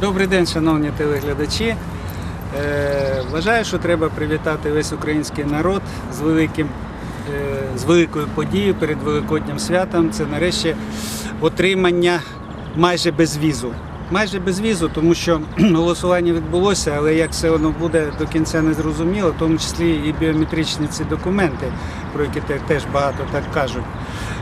Добрий день, шановні телеглядачі. Е, Вважаю, що треба привітати весь український народ з великим, е, з великою подією перед Великоднім святом. Це нарешті отримання майже без візу. Майже без візу, тому що голосування відбулося, але як все воно буде до кінця не зрозуміло, в тому числі і біометричні ці документи, про які теж багато так кажуть.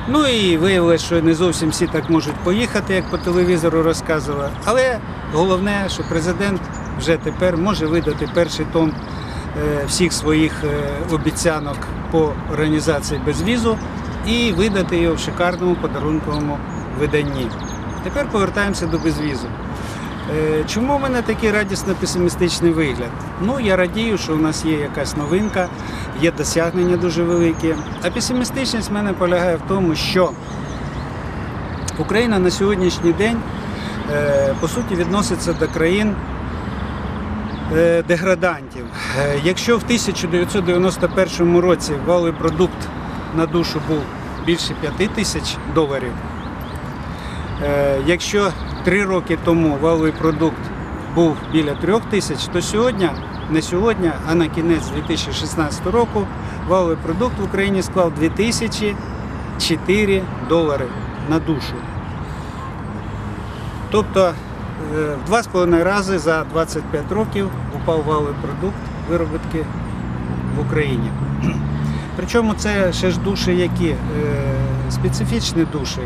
Ну і виявилось, що не зовсім всі так можуть поїхати, як по телевізору розказували. Але головне, що президент вже тепер може видати перший том е, всіх своїх е, обіцянок по організації безвізу і видати його в шикарному подарунковому виданні. Тепер повертаємося до безвізу. Е, Чому в мене такий радісно песимістичний вигляд? Ну, я радію, що у нас є якась новинка, є досягнення дуже великі. А песимістичність в мене полягає в тому, що Україна на сьогоднішній день е, по суті відноситься до країн е, деградантів. Якщо в 1991 році валовий продукт на душу був більше 5 тисяч доларів, Якщо три роки тому валовий продукт був біля трьох тисяч, то сьогодні, не сьогодні, а на кінець 2016 року валовий продукт в Україні склав 2004 долари на душу. Тобто е, в два з половиною рази за 25 років упав валовий продукт виробітки в Україні. Причому це ще ж душі які е, специфічні душі, е,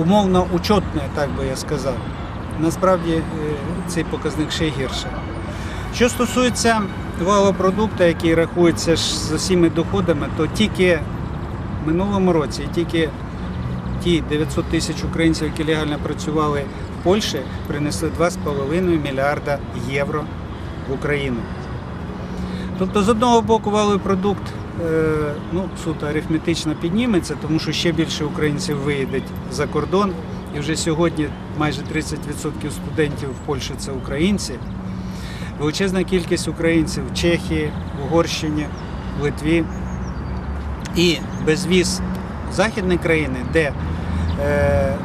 умовно учетні, так би я сказав. Насправді е, цей показник ще гірше. Що стосується валопродукту, який рахується з усіма доходами, то тільки в минулому році, тільки ті 900 тисяч українців, які легально працювали в Польщі, принесли 2,5 мільярда євро в Україну. Тобто, з одного боку, валовий продукт ну, суто арифметично підніметься, тому що ще більше українців виїдуть за кордон. І вже сьогодні майже 30% студентів в Польщі це українці. Величезна кількість українців в Чехії, Угорщині, Литві. І безвіз західні країни, де е,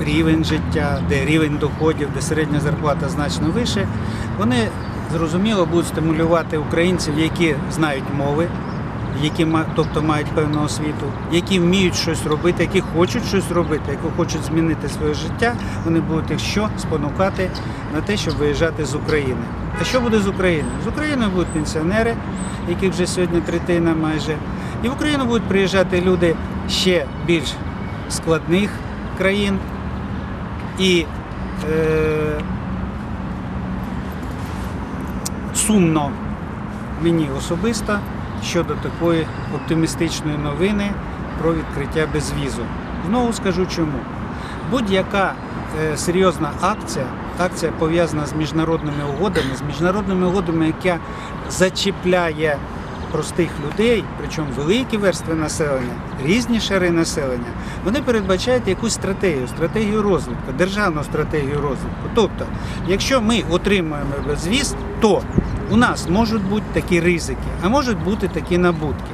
рівень життя, де рівень доходів, де середня зарплата значно вище, вони зрозуміло будуть стимулювати українців, які знають мови, які тобто мають певну освіту, які вміють щось робити, які хочуть щось робити, які хочуть змінити своє життя, вони будуть їх що спонукати на те, щоб виїжджати з України. А що буде з Україною? З Україною будуть пенсіонери, яких вже сьогодні третина майже. І в Україну будуть приїжджати люди ще більш складних країн. І е, сумно мені особисто щодо такої оптимістичної новини про відкриття безвізу. Знову скажу чому. Будь-яка е, серйозна акція, акція пов'язана з міжнародними угодами, з міжнародними угодами, яка зачіпляє простих людей, причому великі верстви населення, різні шари населення, вони передбачають якусь стратегію, стратегію розвитку, державну стратегію розвитку. Тобто, якщо ми отримуємо безвіз, то у нас можуть бути такі ризики, а можуть бути такі набутки.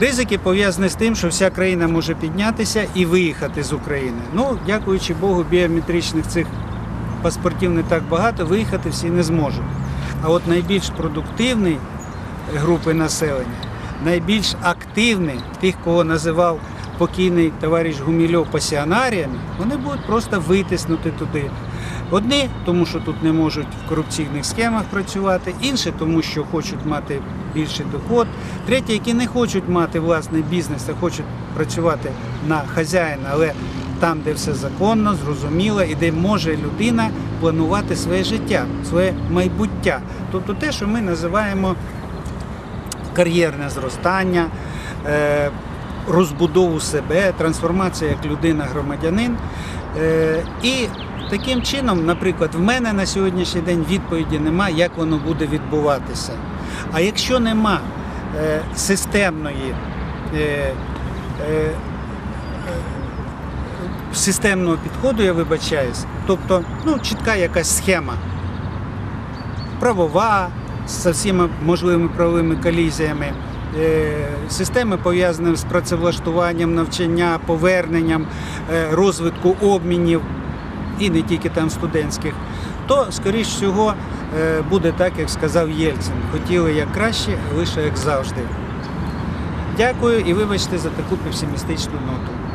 Ризики пов'язані з тим, що вся країна може піднятися і виїхати з України. Ну, дякуючи Богу, біометричних цих паспортів не так багато, виїхати всі не зможуть. А от найбільш продуктивний групи населення, найбільш активні, тих, кого називав покійний товариш Гумільов пасіонаріями, вони будуть просто витиснути туди. Одні, тому що тут не можуть в корупційних схемах працювати, інші, тому що хочуть мати більший доход, треті, які не хочуть мати власний бізнес, а хочуть працювати на хазяїна, але там, де все законно, зрозуміло і де може людина планувати своє життя, своє майбуття. Тобто те, що ми називаємо кар'єрне зростання, е, розбудову себе, трансформація як людина-громадянин. Е, І таким чином, наприклад, в мене на сьогоднішній день відповіді немає, як воно буде відбуватися. А якщо нема е, системної системного підходу, я вибачаюсь, тобто ну, чітка якась схема правова, з всіма можливими правовими колізіями, е, системи пов'язані з працевлаштуванням, навчання, поверненням, е, розвитку обмінів і не тільки там студентських, то, скоріш всього, е, буде так, як сказав Єльцин. Хотіли як краще, лише як завжди. Дякую і вибачте за таку песимістичну ноту.